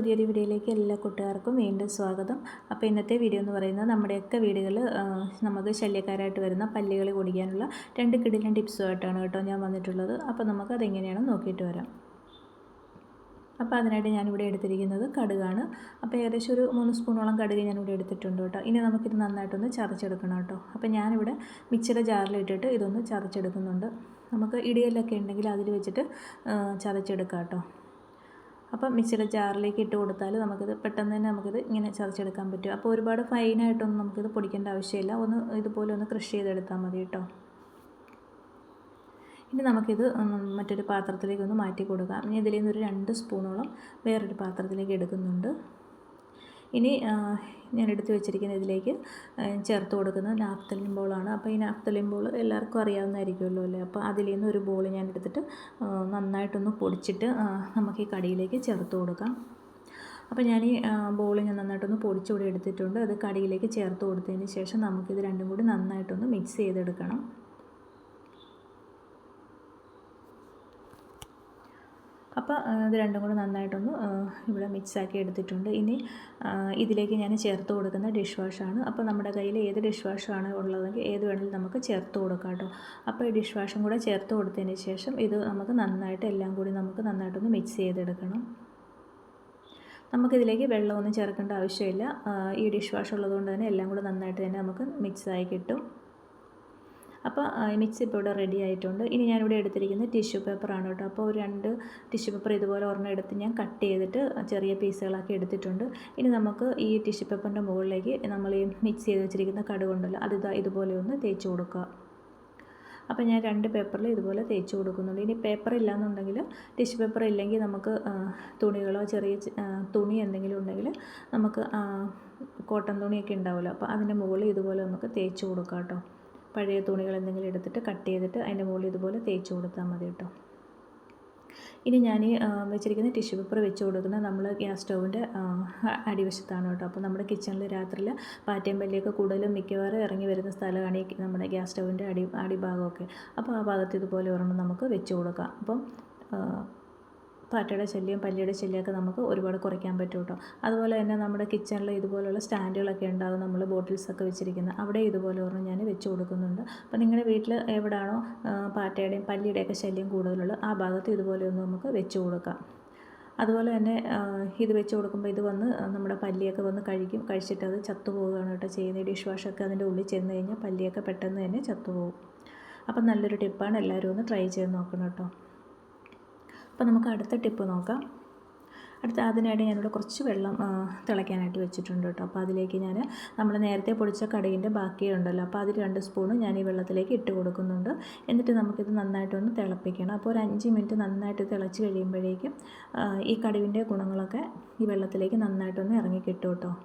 പുതിയൊരു വീഡിയോയിലേക്ക് എല്ലാ കൂട്ടുകാർക്കും വീണ്ടും സ്വാഗതം. അപ്പോൾ ഇന്നത്തെ വീഡിയോ എന്ന് പറയുന്നത് നമ്മുടെയൊക്കെ വീടുകളിൽ നമുക്ക് ശല്യക്കാരായിട്ട് വരുന്ന പല്ലുകൾ കുടിക്കാനുള്ള രണ്ട് കിടിലൻ ടിപ്സുമായിട്ടാണ് കേട്ടോ ഞാൻ വന്നിട്ടുള്ളത്. അപ്പോൾ നമുക്ക് അതെങ്ങനെയാണെന്ന് നോക്കിയിട്ട് വരാം. അപ്പോൾ അതിനായിട്ട് ഞാനിവിടെ എടുത്തിരിക്കുന്നത് കടുകാണ്. അപ്പോൾ ഏകദേശം ഒരു മൂന്ന് സ്പൂണോളം കടുക് ഞാനിവിടെ എടുത്തിട്ടുണ്ട് കേട്ടോ. ഇനി നമുക്കിത് നന്നായിട്ടൊന്ന് ചതച്ചെടുക്കണം കേട്ടോ. അപ്പോൾ ഞാനിവിടെ മിക്സിയുടെ ജാറിലിട്ടിട്ട് ഇതൊന്ന് ചതച്ചെടുക്കുന്നുണ്ട്. നമുക്ക് ഇടിയലൊക്കെ ഉണ്ടെങ്കിൽ അതിൽ വെച്ചിട്ട് ചതച്ചെടുക്കാം കേട്ടോ. അപ്പം മിക്സിയുടെ ജാറിലേക്ക് ഇട്ട് കൊടുത്താൽ നമുക്കിത് പെട്ടെന്ന് തന്നെ നമുക്കിത് ഇങ്ങനെ ചതച്ചെടുക്കാൻ പറ്റും. അപ്പോൾ ഒരുപാട് ഫൈനായിട്ടൊന്നും നമുക്കിത് പൊടിക്കേണ്ട ആവശ്യമില്ല. ഒന്ന് ഇതുപോലെ ഒന്ന് കൃഷി ചെയ്തെടുത്താൽ മതി കേട്ടോ. ഇനി നമുക്കിത് മറ്റൊരു പാത്രത്തിലേക്ക് ഒന്ന് മാറ്റി കൊടുക്കാം. ഇനി ഇതിൽ നിന്നൊരു രണ്ട് സ്പൂണോളം വേറൊരു പാത്രത്തിലേക്ക് എടുക്കുന്നുണ്ട്. ഇനി ഞാൻ എടുത്തു വെച്ചിരിക്കുന്ന ഇതിലേക്ക് ചേർത്ത് കൊടുക്കുന്നത് നാഫ്തലിൻ ബോളാണ് അപ്പോൾ ഈ നാഫ്തലിൻ ബോൾ എല്ലാവർക്കും അറിയാവുന്നതായിരിക്കുമല്ലോ അല്ലേ? അപ്പോൾ അതിൽ നിന്ന് ഒരു ബോൾ ഞാൻ എടുത്തിട്ട് നന്നായിട്ടൊന്ന് പൊടിച്ചിട്ട് നമുക്ക് ഈ കടിയിലേക്ക് ചേർത്ത് കൊടുക്കാം. അപ്പോൾ ഞാൻ ഈ ബോൾ ഞാൻ നന്നായിട്ടൊന്ന് പൊടിച്ചുകൂടി എടുത്തിട്ടുണ്ട്. അത് കടിയിലേക്ക് ചേർത്ത് കൊടുത്തതിന് ശേഷം നമുക്കിത് രണ്ടും കൂടി നന്നായിട്ടൊന്ന് മിക്സ് ചെയ്തെടുക്കണം. അപ്പോൾ ഇത് രണ്ടും കൂടെ നന്നായിട്ടൊന്ന് ഇവിടെ മിക്സാക്കി എടുത്തിട്ടുണ്ട്. ഇനി ഇതിലേക്ക് ഞാൻ ചേർത്ത് കൊടുക്കുന്ന ഡിഷ് വാഷാണ്. അപ്പോൾ നമ്മുടെ കയ്യിൽ ഏത് ഡിഷ് വാഷാണ് ഉള്ളതെങ്കിൽ ഏത് വേണമെങ്കിലും നമുക്ക് ചേർത്ത് കൊടുക്കാം കേട്ടോ. അപ്പോൾ ഈ ഡിഷ് വാഷും കൂടെ ചേർത്ത് കൊടുത്തതിന് ശേഷം ഇത് നമുക്ക് നന്നായിട്ട് എല്ലാം കൂടി നമുക്ക് നന്നായിട്ടൊന്ന് മിക്സ് ചെയ്തെടുക്കണം. നമുക്കിതിലേക്ക് വെള്ളമൊന്നും ചേർക്കേണ്ട ആവശ്യമില്ല. ഈ ഡിഷ് വാഷ് ഉള്ളതുകൊണ്ട് തന്നെ എല്ലാം കൂടെ നന്നായിട്ട് തന്നെ നമുക്ക് മിക്സായി കിട്ടും. അപ്പോൾ മിക്സ് ഇപ്പോൾ ഇവിടെ റെഡി ആയിട്ടുണ്ട്. ഇനി ഞാനിവിടെ എടുത്തിരിക്കുന്നത് ടിഷ്യൂ പേപ്പറാണ് കേട്ടോ. അപ്പോൾ രണ്ട് ടിഷ്യൂ പേപ്പർ ഇതുപോലെ ഒരെണ്ണം എടുത്ത് ഞാൻ കട്ട് ചെയ്തിട്ട് ചെറിയ പീസുകളാക്കി എടുത്തിട്ടുണ്ട്. ഇനി നമുക്ക് ഈ ടിഷ്യൂ പേപ്പറിന്റെ മുകളിലേക്ക് നമ്മൾ ഈ മിക്സ് ചെയ്ത് വെച്ചിരിക്കുന്ന കടുകുണ്ടല്ലോ അത് ഇതുപോലെ ഒന്ന് തേച്ച് കൊടുക്കുക. അപ്പോൾ ഞാൻ രണ്ട് പേപ്പറിൽ ഇതുപോലെ തേച്ച് കൊടുക്കുന്നുണ്ട്. ഇനി പേപ്പർ ഇല്ലയെന്നുണ്ടെങ്കിൽ ടിഷ്യൂ പേപ്പർ ഇല്ലെങ്കിൽ നമുക്ക് തുണികളോ ചെറിയ തുണി എന്തെങ്കിലും ഉണ്ടെങ്കിൽ നമുക്ക് കോട്ടൺ തുണിയൊക്കെ ഉണ്ടാവുമല്ലോ. അപ്പോൾ അതിന്റെ മുകളിൽ ഇതുപോലെ നമുക്ക് തേച്ച് കൊടുക്കാം കേട്ടോ. പഴയ തുണികൾ എന്തെങ്കിലും എടുത്തിട്ട് കട്ട് ചെയ്തിട്ട് അതിന്റെ മുകളിൽ ഇതുപോലെ തേച്ച് കൊടുത്താൽ മതി കേട്ടോ. ഇനി ഞാൻ വെച്ചിരിക്കുന്ന ടിഷ്യൂ പേപ്പർ വെച്ച് കൊടുക്കുന്നത് നമ്മൾ ഗ്യാസ് സ്റ്റൗവിന്റെ അടിവശത്താണ് കേട്ടോ. അപ്പോൾ നമ്മുടെ കിച്ചണിൽ രാത്രിയിൽ പാറ്റയും പല്ലിയൊക്കെ കൂടുതലും മിക്കവാറും ഇറങ്ങി വരുന്ന സ്ഥലമാണ് ഈ നമ്മുടെ ഗ്യാസ് സ്റ്റൗവിന്റെ അടി അടിഭാഗമൊക്കെ. അപ്പോൾ ആ ഭാഗത്ത് ഇതുപോലെ ഒരെണ്ണം നമുക്ക് വെച്ച് കൊടുക്കാം. അപ്പം പാറ്റയുടെ ശല്യം പല്ലിയുടെ ശല്യമൊക്കെ നമുക്ക് ഒരുപാട് കുറയ്ക്കാൻ പറ്റും കേട്ടോ അതുപോലെ തന്നെ നമ്മുടെ കിച്ചണിൽ ഇതുപോലുള്ള സ്റ്റാൻഡുകളൊക്കെ ഉണ്ടാകും നമ്മൾ ബോട്ടിൽസൊക്കെ വെച്ചിരിക്കുന്നത് അവിടെ ഇതുപോലെ ഒരെണ്ണം ഞാൻ വെച്ച് കൊടുക്കുന്നുണ്ട്. അപ്പോൾ നിങ്ങളുടെ വീട്ടിൽ എവിടെയാണോ പാറ്റയുടെയും പല്ലിയുടെയൊക്കെ ശല്യം കൂടുതലുള്ളത് ആ ഭാഗത്ത് ഇതുപോലെ ഒന്ന് നമുക്ക് വെച്ച് കൊടുക്കാം. അതുപോലെ തന്നെ ഇത് വെച്ച് കൊടുക്കുമ്പോൾ ഇത് വന്ന് നമ്മുടെ പല്ലിയൊക്കെ വന്ന് കഴിക്കും കഴിച്ചിട്ട് അത് ചത്തുപോവുകയാണ് കേട്ടോ ചെയ്യുന്നത്. ഡിഷ് വാഷൊക്കെ അതിന്റെ ഉള്ളിൽ ചെന്ന് കഴിഞ്ഞാൽ പല്ലിയൊക്കെ പെട്ടെന്ന് തന്നെ ചത്തുപോകും അപ്പം നല്ലൊരു ടിപ്പാണ് എല്ലാവരും ഒന്ന് ട്രൈ ചെയ്ത് നോക്കണം കേട്ടോ അപ്പോൾ നമുക്ക് അടുത്ത ടിപ്പ് നോക്കാം. അടുത്ത അതിനായിട്ട് ഞാനിവിടെ കുറച്ച് വെള്ളം തിളയ്ക്കാനായിട്ട് വെച്ചിട്ടുണ്ട് കേട്ടോ. അപ്പോൾ അതിലേക്ക് ഞാൻ നമ്മൾ നേരത്തെ പൊടിച്ച കടുകിന്റെ ബാക്കിയുണ്ടല്ലോ. അപ്പോൾ അതിൽ രണ്ട് സ്പൂണ് ഞാൻ ഈ വെള്ളത്തിലേക്ക് ഇട്ട് കൊടുക്കുന്നുണ്ട്. എന്നിട്ട് നമുക്കിത് നന്നായിട്ടൊന്ന് തിളപ്പിക്കണം. അപ്പോൾ ഒരു അഞ്ച് മിനിറ്റ് നന്നായിട്ട് തിളച്ച് കഴിയുമ്പോഴേക്കും ഈ കടുവിന്റെ ഗുണങ്ങളൊക്കെ ഈ വെള്ളത്തിലേക്ക് നന്നായിട്ടൊന്ന് ഇറങ്ങി കിട്ടും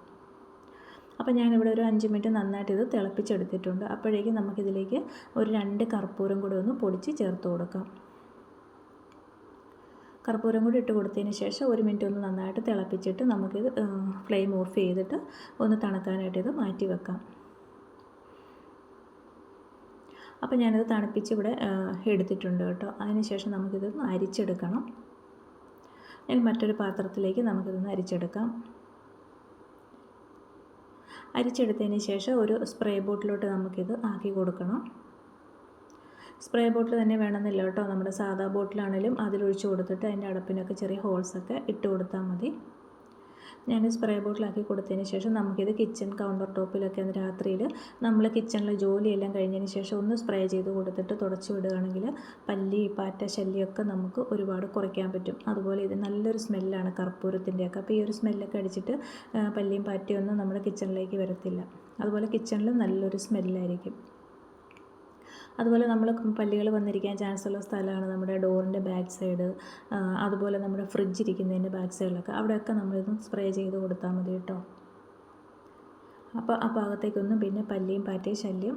അപ്പോൾ ഞാനിവിടെ ഒരു അഞ്ച് മിനിറ്റ് നന്നായിട്ട് ഇത് തിളപ്പിച്ചെടുത്തിട്ടുണ്ട്. അപ്പോഴേക്കും നമുക്കിതിലേക്ക് ഒരു രണ്ട് കർപ്പൂരം കൂടെ ഒന്ന് പൊടിച്ച് ചേർത്ത് കൊടുക്കാം. കർപ്പൂരം കൂടി ഇട്ട് കൊടുത്തതിന് ശേഷം ഒരു മിനിറ്റ് ഒന്ന് നന്നായിട്ട് തിളപ്പിച്ചിട്ട് നമുക്കിത് ഫ്ലെയിം ഓഫ് ചെയ്തിട്ട് ഒന്ന് തണുക്കാനായിട്ട് ഇത് മാറ്റി വെക്കാം. അപ്പോൾ ഞാനിത് തണുപ്പിച്ച് ഇവിടെ എടുത്തിട്ടുണ്ട് കേട്ടോ. അതിനുശേഷം നമുക്കിത് അരിച്ചെടുക്കണം. ഞാൻ മറ്റൊരു പാത്രത്തിലേക്ക് നമുക്കിതൊന്ന് അരിച്ചെടുക്കാം. അരിച്ചെടുത്തതിന് ശേഷം ഒരു സ്പ്രേ ബോട്ടിലോട്ട് നമുക്കിത് ആക്കി കൊടുക്കണം. സ്പ്രേ ബോട്ടിൽ തന്നെ വേണമെന്നില്ല കേട്ടോ. നമ്മുടെ സാധാ ബോട്ടിലാണെങ്കിലും അതിലൊഴിച്ച് കൊടുത്തിട്ട് അതിന്റെ അടപ്പിനൊക്കെ ചെറിയ ഹോൾസൊക്കെ ഇട്ട് കൊടുത്താൽ മതി. ഞാൻ സ്പ്രേ ബോട്ടിലാക്കി കൊടുത്തതിന് ശേഷം നമുക്കിത് കിച്ചൺ കൗണ്ടർ ടോപ്പിലൊക്കെ അന്ന് രാത്രിയിൽ നമ്മൾ കിച്ചണിലെ ജോലിയെല്ലാം കഴിഞ്ഞതിന് ശേഷം ഒന്ന് സ്പ്രേ ചെയ്ത് കൊടുത്തിട്ട് തുടച്ചു വിടുകയാണെങ്കിൽ പല്ലി പാറ്റ ശല്യമൊക്കെ നമുക്ക് ഒരുപാട് കുറയ്ക്കാൻ പറ്റും. അതുപോലെ ഇത് നല്ലൊരു സ്മെല്ലാണ് കർപ്പൂരത്തിന്റെയൊക്കെ. അപ്പോൾ ഈ ഒരു സ്മെല്ലൊക്കെ അടിച്ചിട്ട് പല്ലിയും പാറ്റയൊന്നും നമ്മുടെ കിച്ചണിലേക്ക് വരത്തില്ല. അതുപോലെ കിച്ചണിൽ നല്ലൊരു സ്മെല്ലായിരിക്കും. അതുപോലെ നമ്മൾ പല്ലികൾ വന്നിരിക്കാൻ ചാൻസ് ഉള്ള സ്ഥലമാണ് നമ്മുടെ ഡോറിന്റെ ബാക്ക് സൈഡ് അതുപോലെ നമ്മുടെ ഫ്രിഡ്ജ് ഇരിക്കുന്നതിന്റെ ബാക്ക് സൈഡിലൊക്കെ അവിടെയൊക്കെ നമ്മളിതൊന്ന് സ്പ്രേ ചെയ്ത് കൊടുത്താൽ മതി കേട്ടോ. അപ്പോൾ ആ ഭാഗത്തേക്കൊന്നും പിന്നെ പല്ലിയും പാറ്റയും ശല്യം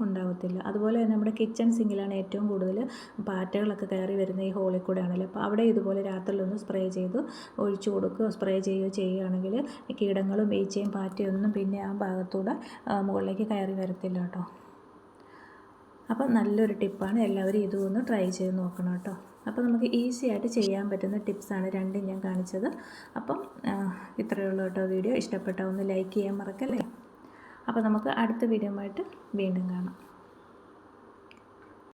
ഉണ്ടാകത്തില്ല അതുപോലെ തന്നെ നമ്മുടെ കിച്ചൺ സിങ്കിലാണ് ഏറ്റവും കൂടുതൽ പാറ്റകളൊക്കെ കയറി വരുന്ന ഈ ഹോളിൽ കൂടെ ആണല്ലോ അപ്പോൾ അവിടെ ഇതുപോലെ രാത്രിയിലൊന്ന് സ്പ്രേ ചെയ്ത് ഒഴിച്ചു കൊടുക്കുകയോ സ്പ്രേ ചെയ്യുകയോ ചെയ്യുകയാണെങ്കിൽ കീടങ്ങളും ഈച്ചയും പാറ്റയൊന്നും പിന്നെ ആ ഭാഗത്തൂടെ മുകളിലേക്ക് കയറി വരത്തില്ല കേട്ടോ. അപ്പോൾ നല്ലൊരു ടിപ്പാണ് എല്ലാവരും ഇതും ഒന്ന് ട്രൈ ചെയ്ത് നോക്കണം കേട്ടോ. അപ്പോൾ നമുക്ക് ഈസി ആയിട്ട് ചെയ്യാൻ പറ്റുന്ന ടിപ്സാണ് രണ്ടും ഞാൻ കാണിച്ചത്. അപ്പം ഇത്രയേ ഉള്ളൂ കേട്ടോ വീഡിയോ. ഇഷ്ടപ്പെട്ടാൽ ഒന്ന് ലൈക്ക് ചെയ്യാൻ മറക്കല്ലേ? അപ്പോൾ നമുക്ക് അടുത്ത വീഡിയോ ആയിട്ട് വീണ്ടും കാണാം.